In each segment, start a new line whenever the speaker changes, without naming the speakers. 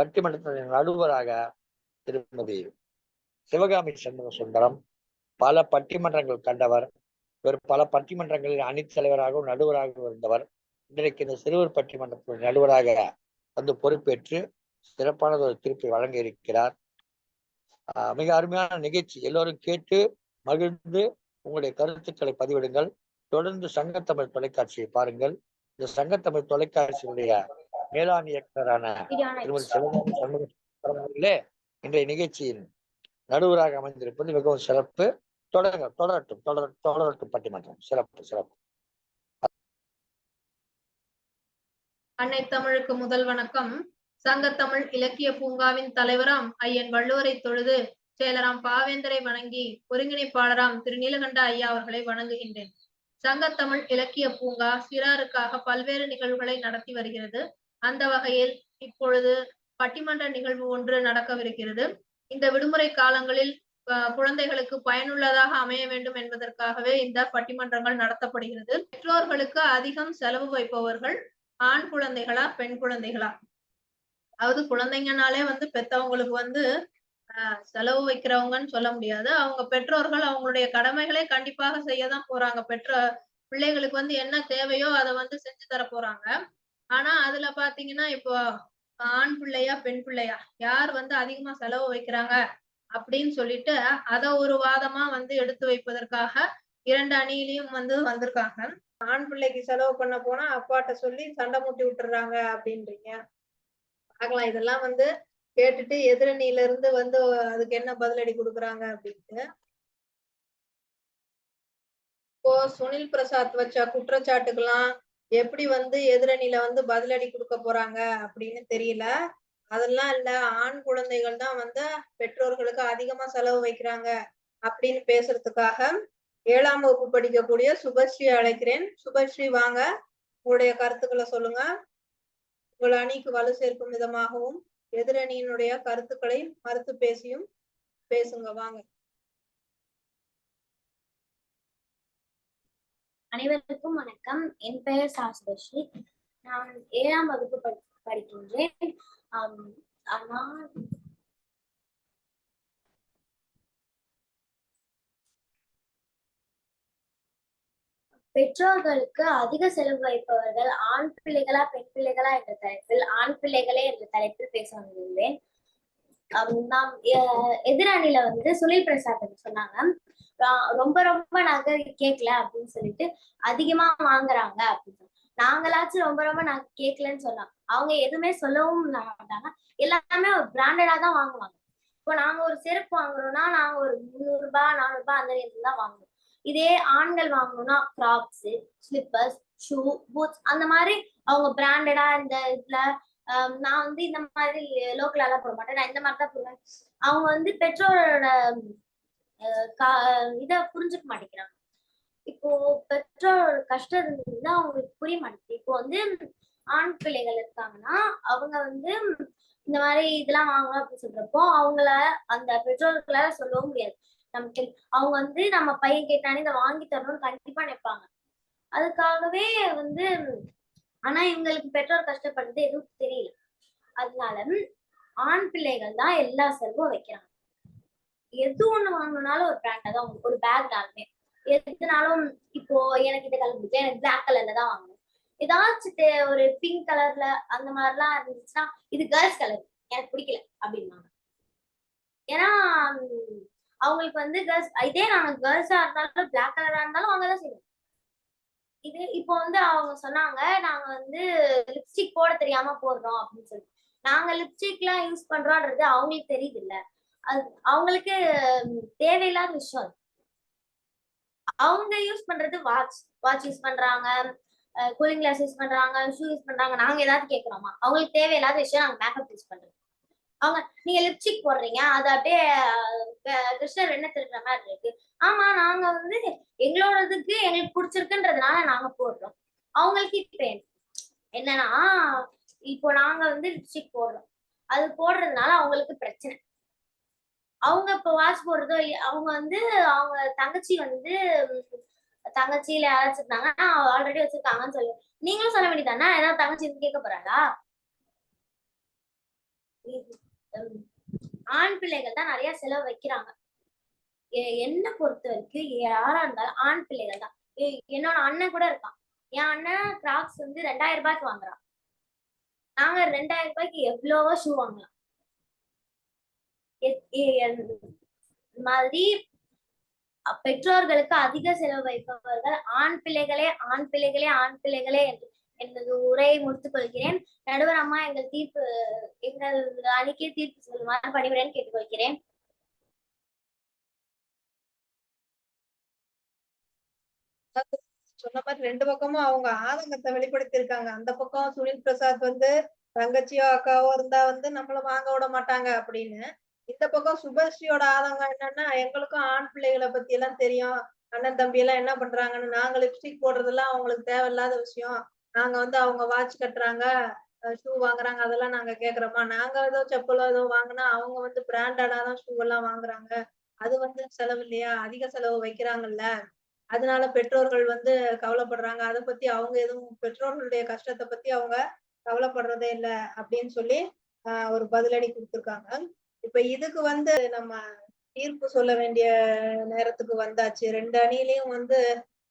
பட்டிமன்றத்தின் நடுவராக திருமதி சிவகாமி சண்முக சுந்தரம் பல பட்டிமன்றங்கள் கண்டவர் இவர் பல பட்டிமன்றங்களில் அணித் தலைவராகவும் நடுவராகவும் இருந்தவர். இன்றைக்கு இந்த சிறுவர் பட்டிமன்றத்தின் நடுவராக வந்து பொறுப்பேற்று சிறப்பானது ஒரு தீர்ப்பை வழங்க இருக்கிறார் ஆஹ் மிக அருமையான நிகழ்ச்சி. எல்லோரும் கேட்டு மகிழ்ந்து உங்களுடைய கருத்துக்களை பதிவிடுங்கள். தொடர்ந்து சங்கத்தமிழ் தொலைக்காட்சியை பாருங்கள். இந்த சங்கத்தமிழ் தொலைக்காட்சியினுடைய மேலாண் இயக்குனரான திருமதி சிவகாமி சண்முகம் அவர்களே இன்றைய நிகழ்ச்சியின் நடுவராக அமைந்திருப்பது மிகவும் சிறப்பு. தொடங்க தொடரட்டும் தொடர தொடரட்டும் பட்டிமன்றம். சிறப்பு சிறப்பு.
அன்னை தமிழுக்கு முதல் வணக்கம். சங்கத்தமிழ் இலக்கிய பூங்காவின் தலைவராம் ஐயன் வள்ளுவரை தொழுது செயலராம் பாவேந்தரை வணங்கி ஒருங்கிணைப்பாளராம் திரு நீலகண்ட ஐயா அவர்களை வணங்குகின்றேன். சங்கத்தமிழ் இலக்கிய பூங்கா சிறாருக்காக பல்வேறு நிகழ்வுகளை நடத்தி வருகிறது. அந்த வகையில் இப்பொழுது பட்டிமன்ற நிகழ்வு ஒன்று நடக்கவிருக்கிறது. இந்த விடுமுறை காலங்களில் குழந்தைகளுக்கு பயனுள்ளதாக அமைய வேண்டும் என்பதற்காகவே இந்த பட்டிமன்றங்கள் நடத்தப்படுகிறது. பெற்றோர்களுக்கு அதிகம் செலவு வைப்பவர்கள் ஆண் குழந்தைகளா பெண் குழந்தைகளா? அதாவது குழந்தைங்கனாலே வந்து பெத்தவங்களுக்கு வந்து ஆஹ் செலவு வைக்கிறவங்கன்னு சொல்ல முடியாது. அவங்க பெற்றோர்கள் அவங்களுடைய கடமைகளை கண்டிப்பாக செய்யதான் போறாங்க. பெற்ற பிள்ளைகளுக்கு வந்து என்ன தேவையோ அதை வந்து செஞ்சு தர போறாங்க. ஆனா அதுல பாத்தீங்கன்னா இப்போ ஆண் பிள்ளையா பெண் பிள்ளையா யார் வந்து அதிகமா செலவு வைக்கிறாங்க அப்படின்னு சொல்லிட்டு அத ஒரு வாதமா வந்து எடுத்து வைப்பதற்காக இரண்டு அணியிலையும் வந்து வந்திருக்காங்க. ஆண் பிள்ளைக்கு செலவு பண்ண போனா அப்பாட்ட சொல்லி சண்டை மூட்டி விட்டுறாங்க அப்படின்றீங்க. பார்க்கலாம் இதெல்லாம் வந்து கேட்டுட்டு எதிரணியில இருந்து வந்து அதுக்கு என்ன பதிலடி கொடுக்குறாங்க அப்படின்ட்டு. இப்போ சுனில் பிரசாத் வச்ச குற்றச்சாட்டுக்கெல்லாம் எப்படி வந்து எதிரணியில வந்து பதிலடி கொடுக்க போறாங்க அப்படின்னு தெரியல. அதெல்லாம் இல்ல. ஆண் குழந்தைகள் தான் வந்து பெற்றோர்களுக்கு அதிகமா செலவு வைக்கிறாங்க அப்படின்னு பேசுறதுக்காக ஏழாம் வகுப்பு படிக்கக்கூடிய சுபஸ்ரீ அழைக்கிறேன். சுபஸ்ரீ வாங்க. உங்களுடைய கருத்துக்களை சொல்லுங்க. உங்கள் அணிக்கு வலு சேர்க்கும் விதமாகவும் எதிரணியினுடைய கருத்துக்களை மறுத்து பேசியும் பேசுங்க. வாங்க.
அனைவருக்கும் வணக்கம். என் பெயர் சாசுதர்ஷி நான் ஏழாம் வகுப்பு படி- படிக்கின்றேன். ஆம், நான் பெற்றோர்களுக்கு அதிக செலவு வைப்பவர்கள் ஆண் பிள்ளைகளா பெண் பிள்ளைகளா என்ற தலைப்பில் ஆண் பிள்ளைகளே என்ற தலைப்பில் பேச வந்துள்ளேன். நாம் எ- எதிரணியில வந்து சுனில் பிரசாத் சொன்னாங்க. ரொம்ப ரொம்ப நகை கேட்கல அப்படின்னு சொல்லிட்டு அதிகமா வாங்குறாங்க அப்படின்னு சொல்லி. நாங்களாச்சும் ரொம்ப ரொம்ப நாங்க கேட்கலன்னு சொன்னோம் அவங்க எதுவுமே சொல்லவும் மாட்டாங்க. எல்லாமே ஒரு பிராண்டடா தான் வாங்குவாங்க. இப்போ நாங்க ஒரு செருப்பு வாங்குறோம்னா நாங்க ஒரு முந்நூறு ரூபாய் நானூறு ரூபாய் அந்த ரேஞ்சில் தான் வாங்குவோம் இதே ஆண்கள் வாங்கணும்னா கிராப்ஸ் ஸ்லிப்பர்ஸ் ஷூ பூட்ஸ் அந்த மாதிரி அவங்க பிராண்டடா இந்த இதுல நான் வந்து இந்த மாதிரி லோக்கலாலாம் எல்லாம் போட மாட்டேன். நான் இந்த மாதிரி தான் போடுவேன். அவங்க வந்து பெற்றோரோட இத புரிஞ்சுக்க மாட்டேங்கிறாங்க. இப்போ பெற்றோர் கஷ்டம் இருந்ததுன்னா அவங்களுக்கு புரிய மாட்டேங்குது. இப்போ வந்து ஆண் பிள்ளைகள் இருக்காங்கன்னா அவங்க வந்து இந்த மாதிரி இதெல்லாம் வாங்கலாம் அப்படின்னு சொல்றப்போ அவங்கள அந்த பெற்றோர்களால சொல்லவும் முடியாது. நமக்கு அவங்க வந்து நம்ம பையன் கேட்டானே இதை வாங்கி தரணும்னு கண்டிப்பா நினைப்பாங்க. அதுக்காகவே வந்து ஆனா இவங்களுக்கு பெற்றோர் கஷ்டப்படுறது எதுவும் தெரியல. அதனால ஆண் பிள்ளைகள் தான் எல்லா செலவும் வைக்கிறாங்க. எது ஒண்ணு வாங்கணும்னாலும் ஒரு பிராண்டா தான் வாங்கணும். ஒரு பேக்னாலுமே எதுனாலும் இப்போ எனக்கு இந்த கலர் பிடிக்கும் எனக்கு பிளாக் கலர்ல தான் வாங்கணும். ஏதாச்சும் ஒரு பிங்க் கலர்ல அந்த மாதிரிலாம் இருந்துச்சுன்னா இது கேர்ள்ஸ் கலர் எனக்கு பிடிக்கல அப்படின்னாங்க ஏன்னா அவங்களுக்கு வந்து கேர்ள்ஸ் இதே நாங்க கேர்ள்ஸா இருந்தாலும் பிளாக் கலரா இருந்தாலும் அவங்க தான் செய்வோம் இது இப்போ வந்து அவங்க சொன்னாங்க நாங்க வந்து லிப்ஸ்டிக் போட தெரியாம போடுறோம் அப்படின்னு சொல்லி. நாங்க லிப்ஸ்டிக் எல்லாம் யூஸ் பண்றோம்ன்றது அவங்களுக்கு தெரியுது இல்ல. அவங்களுக்கு தேவையில்லாத விஷயம் அவங்க யூஸ் பண்றது வாட்ச் வாட்ச் யூஸ் பண்றாங்க கூலிங் கிளாஸ் யூஸ் பண்றாங்க ஷூ யூஸ் பண்றாங்க நாங்க ஏதாவது கேக்குறோமா? அவங்களுக்கு தேவையில்லாத விஷயம் நாங்க மேக்கப் யூஸ் பண்றோம். அவங்க நீங்க லிப்ஸ்டிக் போடுறீங்க அது அப்படியே கிருஷ்ணர் என்ன திருடுற மாதிரி இருக்கு. ஆமா நாங்க வந்து எங்களோடதுக்கு எங்களுக்கு பிடிச்சிருக்குன்றதுனால நாங்க போடுறோம். அவங்களுக்கு இப்ப என்னன்னா இப்போ நாங்க வந்து லிப்ஸ்டிக் போடுறோம். அது போடுறதுனால அவங்களுக்கு பிரச்சனை. அவங்க இப்ப வாட்ச் போடுறதோ அவங்க வந்து அவங்க தங்கச்சி வந்து தங்கச்சியில யாராச்சும் ஆல்ரெடி வச்சிருக்காங்கன்னு சொல்லு. நீங்களும் சொல்ல வேண்டியதானா ஏதாவது தங்கச்சி வந்து கேட்க போறாளா? ஆண் பிள்ளைகள் தான் நிறைய செலவு வைக்கிறாங்க. என்ன என்னை பொறுத்த வரைக்கும் யாரா இருந்தாலும் ஆண் பிள்ளைகள் தான். என்னோட அண்ணன் கூட இருக்கான். என் அண்ணன் கிராக்ஸ் வந்து ரெண்டாயிரம் ரூபாய்க்கு வாங்குறான். நாங்க ரெண்டாயிரம் ரூபாய்க்கு எவ்வளவோ ஷூ வாங்கலாம். மாதிரி பெற்றோர்களுக்கு அதிக செலவு வைப்பவர்கள் ஆண் பிள்ளைகளே ஆண் பிள்ளைகளே ஆண் பிள்ளைகளே என்று எனது உரையை முடித்துக் கொள்கிறேன். நடுவர் அம்மா எங்கள் தீர்ப்பு எங்கள் அணிக்கே தீர்ப்பு சொல்லுமாறு பணிவுடன் கேட்டுக்கொள்கிறேன்.
சொன்ன மாதிரி ரெண்டு பக்கமும் அவங்க ஆதங்கத்தை வெளிப்படுத்தியிருக்காங்க. அந்த பக்கம் சுனில் பிரசாத் வந்து தங்கச்சியோ அக்காவோ இருந்தா வந்து நம்மள வாங்க விட மாட்டாங்க அப்படின்னு. இந்த பக்கம் சுபஸ்ரீயோட ஆதங்கம் என்னன்னா எங்களுக்கும் ஆண் பிள்ளைகளை பத்தி எல்லாம் தெரியும். அண்ணன் தம்பி எல்லாம் என்ன பண்றாங்கன்னு நாங்க லிப்ஸ்டிக் போடுறதெல்லாம் அவங்களுக்கு தேவையில்லாத விஷயம். நாங்க வந்து அவங்க வாட்ச் கட்டுறாங்க ஷூ வாங்குறாங்க அதெல்லாம் நாங்க கேக்குறோமா? நாங்க ஏதோ செப்பலோ ஏதோ வாங்கினா அவங்க வந்து பிராண்டடாதான் ஷூ எல்லாம் வாங்குறாங்க. அது வந்து செலவு இல்லையா? அதிக செலவு வைக்கிறாங்கல்ல. அதனால பெற்றோர்கள் வந்து கவலைப்படுறாங்க. அதை பத்தி அவங்க எதுவும் பெற்றோர்களுடைய கஷ்டத்தை பத்தி அவங்க கவலைப்படுறதே இல்லை அப்படின்னு சொல்லி ஆஹ் ஒரு பதிலடி கொடுத்துருக்காங்க. இப்ப இதுக்கு வந்து நம்ம தீர்ப்பு சொல்ல வேண்டிய நேரத்துக்கு வந்தாச்சு. ரெண்டு அணியிலயும் வந்து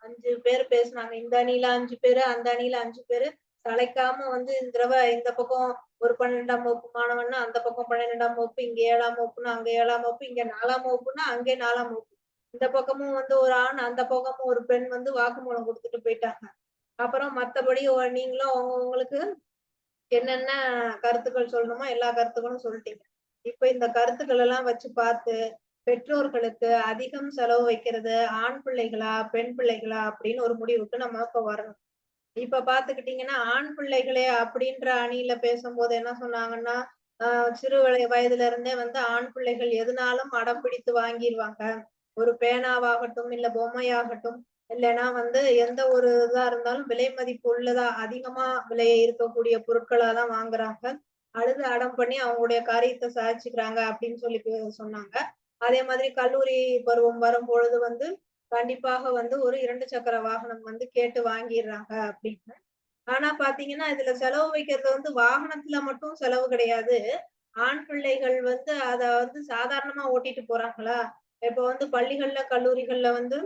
அஞ்சு பேர் பேசுனாங்க. இந்த அணியில அஞ்சு பேரு அந்த அணியில அஞ்சு பேரு. சளைக்காம வந்து இந்த தடவை இந்த பக்கம் ஒரு பன்னெண்டாம் வகுப்பு மாணவன்னா அந்த பக்கம் பன்னிரெண்டாம் வகுப்பு இங்க ஏழாம் வகுப்புன்னா அங்க ஏழாம் வகுப்பு இங்க நாலாம் வகுப்புன்னா அங்கே நாலாம் வகுப்பு. இந்த பக்கமும் வந்து ஒரு ஆண் அந்த பக்கமும் ஒரு பெண் வந்து வாக்குமூலம் கொடுத்துட்டு போயிட்டாங்க. அப்புறம் மத்தபடி நீங்களும் அவங்க உங்களுக்கு என்னென்ன கருத்துக்கள் சொல்லணுமோ எல்லா கருத்துக்களும் சொல்லிட்டீங்க. இப்ப இந்த கருத்துக்கள் எல்லாம் வச்சு பார்த்து பெற்றோர்களுக்கு அதிகம் செலவு வைக்கிறது ஆண் பிள்ளைகளா பெண் பிள்ளைகளா அப்படின்னு ஒரு முடிவுக்கு நம்ம இப்ப வரணும். இப்ப பாத்துக்கிட்டீங்கன்னா ஆண் பிள்ளைகளே அப்படின்ற அணியில பேசும்போது என்ன சொன்னாங்கன்னா ஆஹ் சிறு வயதுல இருந்தே வந்து ஆண் பிள்ளைகள் எதுனாலும் அடம் பிடித்து வாங்கிடுவாங்க ஒரு பேனாவாகட்டும் இல்ல பொம்மையாகட்டும் இல்லைன்னா வந்து எந்த ஒரு இதா இருந்தாலும் விலை மதிப்பு உள்ளதா அதிகமா விலை இருக்கக்கூடிய பொருட்களா தான் வாங்குறாங்க. அழுது அடம் பண்ணி அவங்களுடைய காரியத்தை சாதிச்சுக்கிறாங்க அப்படின்னு சொல்லி சொன்னாங்க. அதே மாதிரி கல்லூரி பருவம் வரும் பொழுது வந்து கண்டிப்பாக வந்து ஒரு இரண்டு சக்கர வாகனம் வந்து கேட்டு வாங்கிடுறாங்க அப்படின்னு. ஆனா பாத்தீங்கன்னா இதுல செலவு வைக்கிறது வந்து வாகனத்துல மட்டும் செலவு கிடையாது. ஆண் பிள்ளைகள் வந்து அத வந்து சாதாரணமா ஓட்டிட்டு போறாங்களா? இப்ப வந்து பள்ளிகள்ல கல்லூரிகள்ல வந்து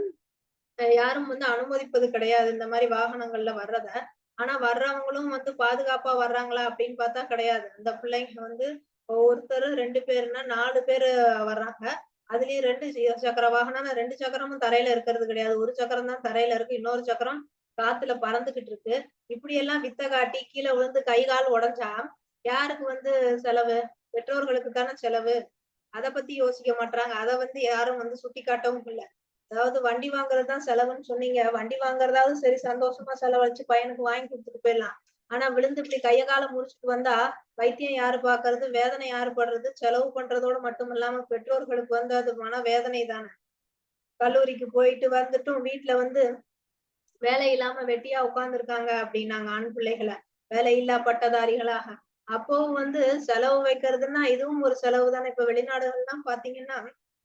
யாரும் வந்து அனுமதிப்பது கிடையாது இந்த மாதிரி வாகனங்கள்ல வர்றத. ஆனா வர்றவங்களும் வந்து பாதுகாப்பா வர்றாங்களா அப்படின்னு பார்த்தா கிடையாது. அந்த பிள்ளைங்க வந்து ஒருத்தர் ரெண்டு பேருன்னா நாலு பேரு வர்றாங்க. அதுலயும் ரெண்டு சக்கர வாகனம் ரெண்டு சக்கரமும் தரையில இருக்கிறது கிடையாது. ஒரு சக்கரம் தான் தரையில இருக்கு. இன்னொரு சக்கரம் காத்துல பறந்துகிட்டு இருக்கு. இப்படி எல்லாம் வித்த காட்டி கீழே விழுந்து கை கால் உடஞ்சா யாருக்கு வந்து செலவு? பெற்றோர்களுக்கு தானே செலவு? அதை பத்தி யோசிக்க மாட்டாங்க அதை வந்து யாரும் வந்து சுட்டி காட்டவும் இல்லை. அதாவது வண்டி வாங்குறது தான் செலவுன்னு சொன்னீங்க. வண்டி வாங்குறதாவது சரி சந்தோஷமா செலவழிச்சு பையனுக்கு வாங்கி கொடுத்துட்டு போயிடலாம். ஆனா விழுந்து இப்படி கைய கால முடிச்சுட்டு வந்தா வைத்தியம் யாரு பாக்குறது? வேதனை யாரு படுறது? செலவு பண்றதோடு மட்டும் இல்லாம பெற்றோர்களுக்கு வந்து அது மன வேதனை தானே. கல்லூரிக்கு போயிட்டு வந்துட்டும் வீட்டுல வந்து வேலை இல்லாம வெட்டியா உட்கார்ந்துருக்காங்க அப்படின்னாங்க ஆண் பிள்ளைகளை. வேலையில்லா பட்டதாரிகளாக. அப்பவும் வந்து செலவு வைக்கிறதுன்னா இதுவும் ஒரு செலவு தானே. இப்ப வெளிநாடுகள்லாம் பாத்தீங்கன்னா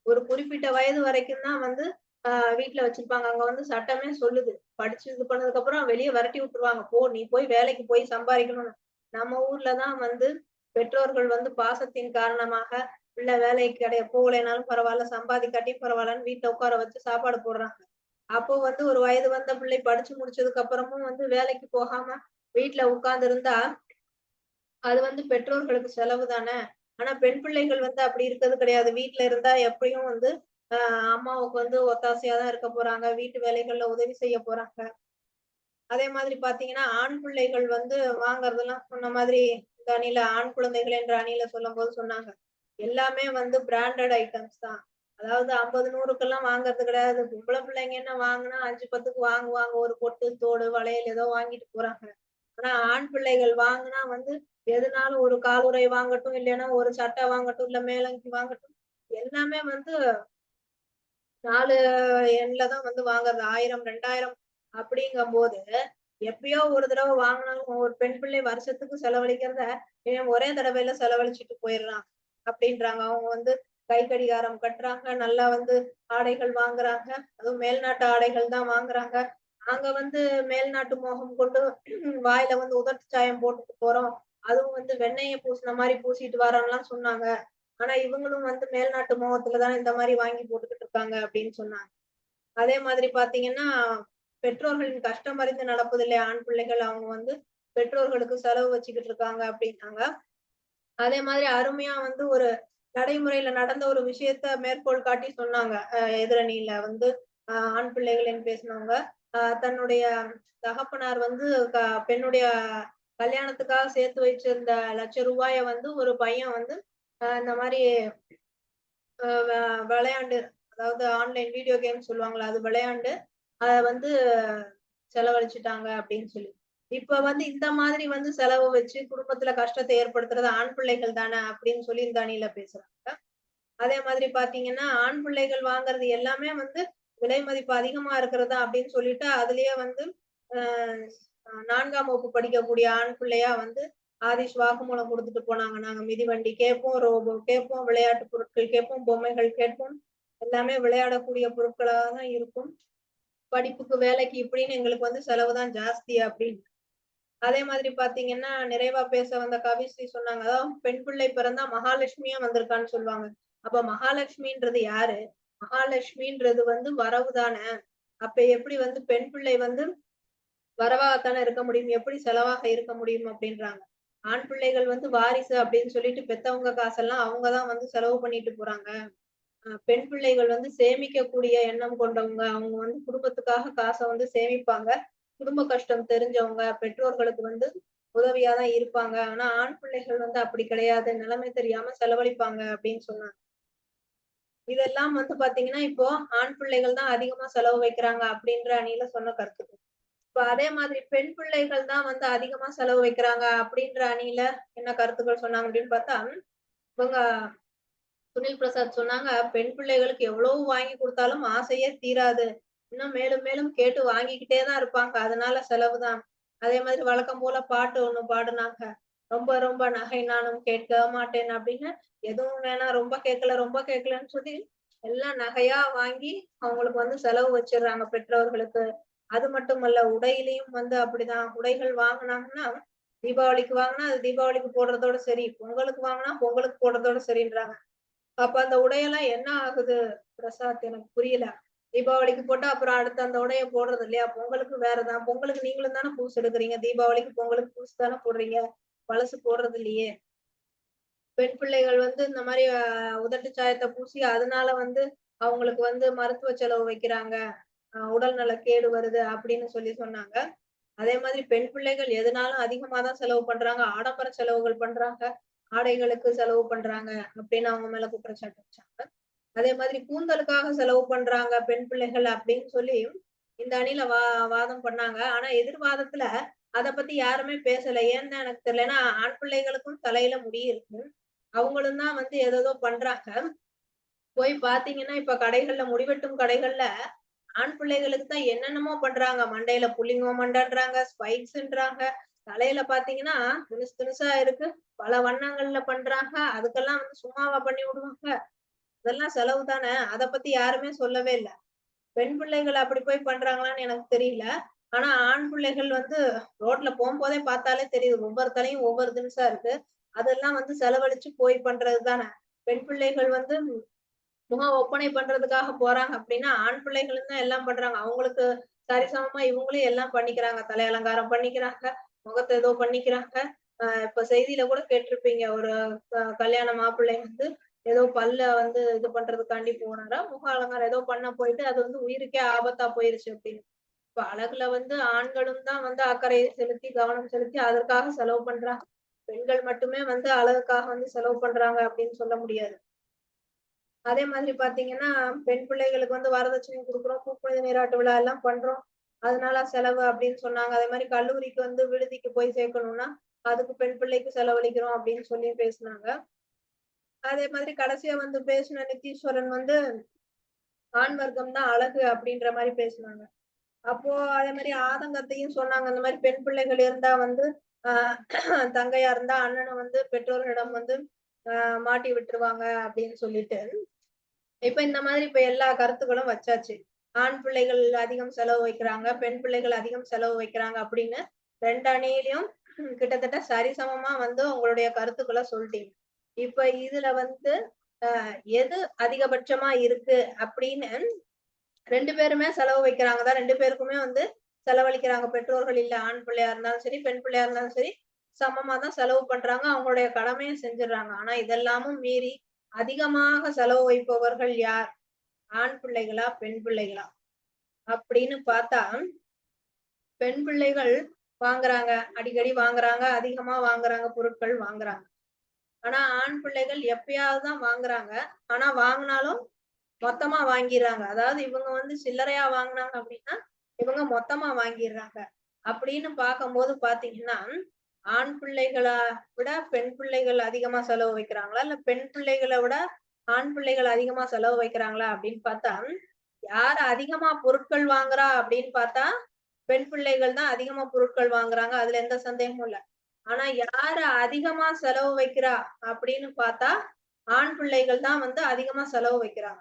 ஒரு குறிப்பிட்ட வயது வரைக்கும் தான் வந்து ஆஹ் வீட்டுல வச்சிருப்பாங்க. அங்க வந்து சட்டமே சொல்லுது. படிச்சு இது பண்ணதுக்கு அப்புறம் வெளியே விரட்டி விட்டுருவாங்க. போ நீ போய் வேலைக்கு போய் சம்பாதிக்கணும்னு. நம்ம ஊர்லதான் வந்து பெற்றோர்கள் வந்து பாசத்தின் காரணமாக பிள்ளை வேலைக்கு கிடையாது போகலைனாலும் பரவாயில்ல சம்பாதிக்காட்டி பரவாயில்லன்னு வீட்டை உட்கார வச்சு சாப்பாடு போடுறாங்க. அப்போ வந்து ஒரு வயது வந்த பிள்ளை படிச்சு முடிச்சதுக்கு அப்புறமும் வந்து வேலைக்கு போகாம வீட்டுல உட்கார்ந்து இருந்தா அது வந்து பெற்றோர்களுக்கு செலவு தானே ஆனா பெண் பிள்ளைகள் வந்து அப்படி இருக்கிறது கிடையாது. வீட்டுல இருந்தா எப்படியும் வந்து அம்மாவுக்கு வந்து ஒத்தாசையா தான் இருக்க போறாங்க. வீட்டு வேலைகள்ல உதவி செய்ய போறாங்க. அதே மாதிரி பாத்தீங்கன்னா ஆண் பிள்ளைகள் வந்து வாங்குறதெல்லாம் சொன்ன மாதிரி இந்த அணில ஆண் குழந்தைகள் என்ற அணில சொல்லும் போது சொன்னாங்க. எல்லாமே வந்து பிராண்டட் ஐட்டம்ஸ் தான். அதாவது ஐம்பது நூறுக்கெல்லாம் வாங்குறது கிடையாது. பொம்பளை பிள்ளைங்க என்ன வாங்கினா அஞ்சு பத்துக்கு வாங்குவாங்க. ஒரு பொட்டு தோடு வளையல் ஏதோ வாங்கிட்டு போறாங்க. ஆனா ஆண் பிள்ளைகள் வாங்கினா வந்து எதுனாலும் ஒரு காலுரை வாங்கட்டும் இல்லைன்னா ஒரு சட்டை வாங்கட்டும் இல்ல மேலங்கி வாங்கட்டும் எல்லாமே வந்து நாலு எண்ல தான் வந்து வாங்குறது. ஆயிரம் ரெண்டாயிரம் அப்படிங்கும் போது எப்பயோ ஒரு தடவை வாங்கினாலும் ஒரு பெண் பிள்ளை வருஷத்துக்கு செலவழிக்கிறத இவன் ஒரே தடவையில செலவழிச்சிட்டு போயிடுறான் அப்படின்றாங்க. அவங்க வந்து கை கடிகாரம் கட்டுறாங்க. நல்லா வந்து ஆடைகள் வாங்குறாங்க. அதுவும் மேல்நாட்டு ஆடைகள் தான் வாங்குறாங்க. நாங்க வந்து மேல்நாட்டு மோகம் கொண்டு வாயில வந்து உதட்டு சாயம் போட்டுட்டு போறோம். அதுவும் வந்து வெண்ணெய பூசின மாதிரி பூசிட்டு வரோம்லாம் சொன்னாங்க. ஆனா இவங்களும் வந்து மேல்நாட்டு மோகத்துலதான் இந்த மாதிரி வாங்கி போட்டுக்கிட்டு இருக்காங்க அப்படின்னு சொன்னாங்க. அதே மாதிரி பாத்தீங்கன்னா பெற்றோர்களின் கஷ்டம் அறிந்து நடப்பதில்லை. ஆண் பிள்ளைகள் அவங்க வந்து பெற்றோர்களுக்கு செலவு வச்சுக்கிட்டு இருக்காங்க அப்படின்னாங்க. அதே மாதிரி அருமையா வந்து ஒரு நடைமுறையில நடந்த ஒரு விஷயத்த மேற்கோள் காட்டி சொன்னாங்க. அஹ் எதிரணியில வந்து ஆஹ் ஆண் பிள்ளைகளின் பேசினவங்க. ஆஹ் தன்னுடைய தகப்பனார் வந்து க- பெண்ணுடைய கல்யாணத்துக்காக சேர்த்து வச்சிருந்த லட்ச ரூபாய வந்து ஒரு பையன் வந்து இந்த மாதிரி ஆஹ் விளையாண்டு அதாவது ஆன்லைன் வீடியோ கேம் சொல்லுவாங்களா அது விளையாண்டு அத வந்து செலவழிச்சிட்டாங்க அப்படின்னு சொல்லி. இப்ப வந்து இந்த மாதிரி வந்து செலவு வச்சு குடும்பத்துல கஷ்டத்தை ஏற்படுத்துறது ஆண் பிள்ளைகள் தானே அப்படின்னு சொல்லி இந்த அணியில பேசுறாங்க. அதே மாதிரி பாத்தீங்கன்னா ஆண் பிள்ளைகள் வாங்குறது எல்லாமே வந்து விலை மதிப்பு அதிகமா இருக்கிறதா அப்படின்னு சொல்லிட்டு அதுலயே வந்து ஆஹ் நான்காம் வகுப்பு படிக்கக்கூடிய ஆண் பிள்ளையா வந்து ஆதிஷ் வாக்குமூலம் கொடுத்துட்டு போனாங்க. நாங்க மிதிவண்டி கேட்போம் ரோபோ கேட்போம் விளையாட்டு பொருட்கள் கேட்போம் பொம்மைகள் கேட்போம். எல்லாமே விளையாடக்கூடிய பொருட்களாக தான் இருக்கும். படிப்புக்கு வேலைக்கு இப்படின்னு எங்களுக்கு வந்து செலவு தான் ஜாஸ்தி அப்படின்னு. அதே மாதிரி பாத்தீங்கன்னா நிறைவா பேச வந்த கவிஸ்ரீ சொன்னாங்க. அதாவது பெண் பிள்ளை பிறந்தா மகாலட்சுமியா வந்திருக்கான்னு சொல்லுவாங்க. அப்ப மகாலட்சுமின்றது யாரு? மகாலட்சுமின்றது வந்து வரவு தானே. அப்ப எப்படி வந்து பெண் பிள்ளை வந்து வரவாகத்தானே இருக்க முடியும்? எப்படி செலவாக இருக்க முடியும் அப்படின்றாங்க. ஆண் பிள்ளைகள் வந்து வாரிசு அப்படின்னு சொல்லிட்டு பெத்தவங்க காசெல்லாம் அவங்கதான் வந்து செலவு பண்ணிட்டு போறாங்க. பெண் பிள்ளைகள் வந்து சேமிக்கக்கூடிய எண்ணம் கொண்டவங்க அவங்க வந்து குடும்பத்துக்காக காசை வந்து சேமிப்பாங்க. குடும்ப கஷ்டம் தெரிஞ்சவங்க பெற்றோர்களுக்கு வந்து உதவியாதான் இருப்பாங்க. ஆனா ஆண் பிள்ளைகள் வந்து அப்படி கிடையாது. நிலைமை தெரியாம செலவழிப்பாங்க அப்படின்னு சொன்னாங்க. இதெல்லாம் வந்து பாத்தீங்கன்னா இப்போ ஆண் பிள்ளைகள் தான் அதிகமா செலவு வைக்கிறாங்க அப்படின்ற அணியில சொன்ன கருத்து இப்ப அதே மாதிரி பெண் பிள்ளைகள் தான் வந்து அதிகமா செலவு வைக்கிறாங்க அப்படின்ற அணியில என்ன கருத்துக்கள் சொன்னாங்க அப்படின்னு பார்த்தா இவங்க சுனில் பிரசாத் சொன்னாங்க பெண் பிள்ளைகளுக்கு எவ்வளவு வாங்கி கொடுத்தாலும் ஆசையே தீராது. இன்னும் மேலும் மேலும் கேட்டு வாங்கிக்கிட்டே தான் இருப்பாங்க. அதனால செலவு தான் அதே மாதிரி வழக்கம் போல பாட்டு ஒண்ணு பாடுனாங்க. ரொம்ப ரொம்ப நகை நானும் கேட்க மாட்டேன் அப்படின்னு எதுவும் வேணாம் ரொம்ப கேட்கல ரொம்ப கேட்கலன்னு சொல்லி எல்லாம் நகையா வாங்கி அவங்களுக்கு வந்து செலவு வச்சிடுறாங்க பெற்றோர்களுக்கு. அது மட்டுமல்ல உடையிலையும் வந்து அப்படிதான். உடைகள் வாங்கினாங்கன்னா தீபாவளிக்கு வாங்கினா அது தீபாவளிக்கு போடுறதோட சரி பொங்கலுக்கு வாங்கினா பொங்கலுக்கு போடுறதோட சரின்றாங்க. அப்ப அந்த உடையெல்லாம் என்ன ஆகுது பிரசாத்? எனக்கு புரியல. தீபாவளிக்கு போட்டா அப்புறம் அடுத்து அந்த உடைய போடுறது இல்லையா? பொங்கலுக்கு வேறதான் பொங்கலுக்கு நீங்களும் தானே பூசு எடுக்கிறீங்க தீபாவளிக்கு பொங்கலுக்கு பூசு தானே போடுறீங்க? பழசு போடுறது இல்லையே. பெண் பிள்ளைகள் வந்து இந்த மாதிரி உதட்டு சாயத்தை பூசி அதனால வந்து அவங்களுக்கு வந்து மருத்துவ செலவு வைக்கிறாங்க. உடல் உடல்நல கேடு வருது அப்படின்னு சொல்லி சொன்னாங்க. அதே மாதிரி பெண் பிள்ளைகள் எதுனாலும் அதிகமா தான் செலவு பண்றாங்க. ஆடம்பர செலவுகள் பண்றாங்க. ஆடைகளுக்கு செலவு பண்றாங்க அப்படின்னு அவங்க மேல குற்றச்சாட்டு வச்சாங்க. அதே மாதிரி கூந்தலுக்காக செலவு பண்றாங்க பெண் பிள்ளைகள் அப்படின்னு சொல்லி இந்த அணில வா வாதம் பண்ணாங்க. ஆனா எதிர்வாதத்துல அத பத்தி யாருமே பேசல. ஏன்னு எனக்கு தெரியல. ஏன்னா ஆண் பிள்ளைகளுக்கும் தலையில முடி இருக்கு அவங்களும் தான் வந்து ஏதோ பண்றாங்க. போய் பாத்தீங்கன்னா இப்ப கடைகள்ல முடிவெட்டும் கடைகள்ல ஆண் பிள்ளைகளுக்கு தான் என்னென்னமோ பண்றாங்க. மண்டையில புள்ளிங்கோ மண்டன்றாங்க. ஸ்பைக்ஸ்ன்றாங்க தலையில பாத்தீங்கன்னா துணிசு துணிசா இருக்கு. பல வண்ணங்கள்ல பண்றாங்க. அதுக்கெல்லாம் வந்து சும்மாவா பண்ணி விடுவாங்க. இதெல்லாம் செலவு தானே. அத பத்தி யாருமே சொல்லவே இல்லை. பெண் பிள்ளைகள் அப்படி போய் பண்றாங்களான்னு எனக்கு தெரியல. ஆனா ஆண் பிள்ளைகள் வந்து ரோட்ல போகும்போதே பார்த்தாலே தெரியுது. ஒவ்வொரு தலையும் ஒவ்வொரு தினசா இருக்கு. அதெல்லாம் வந்து செலவழிச்சு போய் பண்றது தானே. பெண் பிள்ளைகள் வந்து முகம் ஒப்பனை பண்றதுக்காக போறாங்க அப்படின்னா ஆண் பிள்ளைகளும் தான் எல்லாம் பண்றாங்க. அவங்களுக்கு சரிசமமா இவங்களும் எல்லாம் பண்ணிக்கிறாங்க. தலை அலங்காரம் பண்ணிக்கிறாங்க. முகத்தை ஏதோ பண்ணிக்கிறாங்க. ஆஹ் இப்ப செய்தியில கூட கேட்டிருப்பீங்க. ஒரு க- கல்யாண மாப்பிள்ளை வந்து ஏதோ பல்ல வந்து இது பண்றதுக்காண்டி போனாரா? முக அலங்காரம் ஏதோ பண்ண போயிட்டு அது வந்து உயிருக்கே ஆபத்தா போயிருச்சு அப்படின்னு. இப்ப அழகுல வந்து ஆண்களும் தான் வந்து அக்கறை செலுத்தி கவனம் செலுத்தி அதற்காக செலவு பண்றாங்க. பெண்கள் மட்டுமே வந்து அழகுக்காக வந்து செலவு பண்றாங்க அப்படின்னு சொல்ல முடியாது. அதே மாதிரி பாத்தீங்கன்னா பெண் பிள்ளைகளுக்கு வந்து வரதட்சணை கொடுக்குறோம். பூப்புனித நீராட்டு விழா எல்லாம் பண்றோம். அதனால செலவு அப்படின்னு சொன்னாங்க. அதே மாதிரி கல்லூரிக்கு வந்து விடுதிக்கு போய் சேர்க்கணும்னா அதுக்கு பெண் பிள்ளைக்கு செலவழிக்கிறோம் அப்படின்னு சொல்லி பேசினாங்க. அதே மாதிரி கடைசியா வந்து பேசின நித்தீஸ்வரன் வந்து ஆண் வர்க்கம் தான் அழகு அப்படின்ற மாதிரி பேசினாங்க. அப்போ அதே மாதிரி ஆதங்கத்தையும் சொன்னாங்க. அந்த மாதிரி பெண் பிள்ளைகள் இருந்தா வந்து ஆஹ் தங்கையா இருந்தா அண்ணனை வந்து பெற்றோர்களிடம் வந்து மாட்டி விட்டுருவாங்க அப்படின்னு சொல்லிட்டு இப்ப இந்த மாதிரி இப்ப எல்லா கருத்துக்களும் வச்சாச்சு. ஆண் பிள்ளைகள் அதிகம் செலவு வைக்கிறாங்க பெண் பிள்ளைகள் அதிகம் செலவு வைக்கிறாங்க அப்படின்னு ரெண்டு அணியிலையும் கிட்டத்தட்ட சரிசமமா வந்து உங்களுடைய கருத்துக்களை சொல்லிட்டீங்க. இப்ப இதுல வந்து எது அதிகபட்சமா இருக்கு அப்படின்னு ரெண்டு பேருமே செலவு வைக்கிறாங்க தான். ரெண்டு பேருக்குமே வந்து செலவழிக்கிறாங்க. பெற்றோர்கள் இல்ல ஆண் பிள்ளையா இருந்தாலும் சரி பெண் பிள்ளையா இருந்தாலும் சரி சமமா தான் செலவு பண்றாங்க அவங்களுடைய கடமையை செஞ்சிடறாங்க. ஆனா இதெல்லாமும் மீறி அதிகமாக செலவு வைப்பவர்கள் யார்? ஆண் பிள்ளைகளா பெண் பிள்ளைகளா? அப்படின்னு பார்த்தா பெண் பிள்ளைகள் வாங்குறாங்க அடிக்கடி வாங்குறாங்க அதிகமா வாங்குறாங்க பொருட்கள் வாங்குறாங்க. ஆனா ஆண் பிள்ளைகள் எப்பயாவது தான் வாங்குறாங்க. ஆனா வாங்கினாலும் மொத்தமா வாங்கிடுறாங்க. அதாவது இவங்க வந்து சில்லறையா வாங்குனாங்க அப்படின்னா இவங்க மொத்தமா வாங்கிடுறாங்க. அப்படின்னு பார்க்கும்போது பாத்தீங்கன்னா ஆண் பிள்ளைகளா விட பெண் பிள்ளைகள் அதிகமா செலவு வைக்கிறாங்களா? இல்ல பெண் பிள்ளைகளை விட ஆண் பிள்ளைகள் அதிகமா செலவு வைக்கிறாங்களா அப்படின்னு பார்த்தா யார் அதிகமா பொருட்கள் வாங்குறா அப்படின்னு பார்த்தா பெண் பிள்ளைகள் தான் அதிகமா பொருட்கள் வாங்குறாங்க. அதுல எந்த சந்தேகமும் இல்ல. ஆனா யாரு அதிகமா செலவு வைக்கிறா அப்படின்னு பார்த்தா ஆண் பிள்ளைகள் தான் வந்து அதிகமா செலவு வைக்கிறாங்க.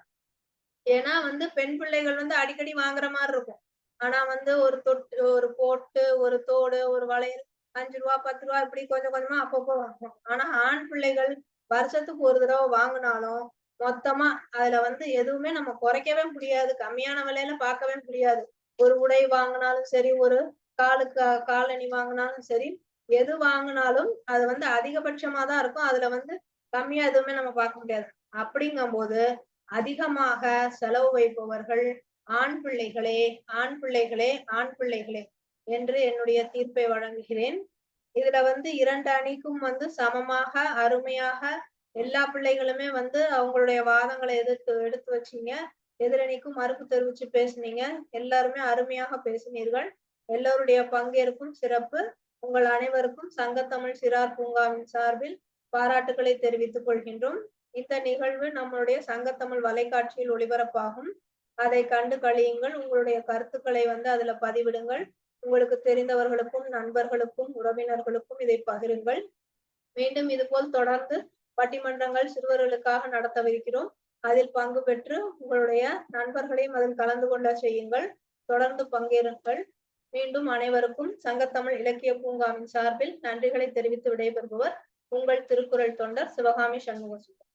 ஏன்னா வந்து பெண் பிள்ளைகள் வந்து அடிக்கடி வாங்குற மாதிரி இருக்கும். ஆனா வந்து ஒரு தொட்டு ஒரு போட்டு ஒரு தோடு ஒரு வளையல் அஞ்சு ரூபா பத்து ரூபா இப்படி கொஞ்சம் கொஞ்சமா அப்பப்போ வாங்கும் ஆனா ஆண் பிள்ளைகள் வருஷத்துக்கு ஒரு தடவை வாங்கினாலும் மொத்தமா அதுல வந்து எதுவுமே நம்ம குறைக்கவே முடியாது. கம்மியான விலையில பார்க்கவே முடியாது. ஒரு உடை வாங்கினாலும் சரி ஒரு காலுக்கு காலணி வாங்கினாலும் சரி எது வாங்கினாலும் அது வந்து அதிகபட்சமா தான் இருக்கும். அதுல வந்து கம்மியா எதுவுமே நம்ம பார்க்க முடியாது. அப்படிங்கும்போது அதிகமாக செலவு வைப்பவர்கள் ஆண் பிள்ளைகளே ஆண் பிள்ளைகளே ஆண் பிள்ளைகளே. என்று என்னுடைய தீர்ப்பை வழங்குகிறேன். இதுல வந்து இரண்டு அணிக்கும் வந்து சமமாக அருமையாக எல்லா பிள்ளைகளுமே வந்து அவங்களுடைய வாதங்களை எதிர்த்து எடுத்து வச்சீங்க. எதிரணிக்கும் மறுப்பு தெரிவிச்சு பேசுனீங்க. எல்லாருமே அருமையாக பேசினீர்கள். எல்லோருடைய பங்கேற்பும் சிறப்பு. உங்கள் அனைவருக்கும் சங்கத்தமிழ் சிறார் பூங்காவின் சார்பில் பாராட்டுக்களை தெரிவித்துக் கொள்கின்றோம். இந்த நிகழ்வு நம்மளுடைய சங்கத்தமிழ் வலைக்காட்சியில் ஒளிபரப்பாகும். அதை கண்டு கழியுங்கள். உங்களுடைய கருத்துக்களை வந்து அதுல பதிவிடுங்கள். உங்களுக்கு தெரிந்தவர்களுக்கும் நண்பர்களுக்கும் உறவினர்களுக்கும் இதை பகிருங்கள். மீண்டும் இதுபோல் தொடர்ந்து பட்டிமன்றங்கள் சிறுவர்களுக்காக நடத்தவிருக்கிறோம். அதில் பங்கு பெற்று உங்களுடைய நண்பர்களையும் அதில் கலந்து கொள்ள செய்யுங்கள். தொடர்ந்து பங்கேறுங்கள். மீண்டும் அனைவருக்கும் சங்கத்தமிழ் இலக்கிய பூங்காவின் சார்பில் நன்றிகளை தெரிவித்து விடைபெறுபவர் உங்கள் திருக்குறள் தொண்டர் சிவகாமி சண்முகசுந்தரம்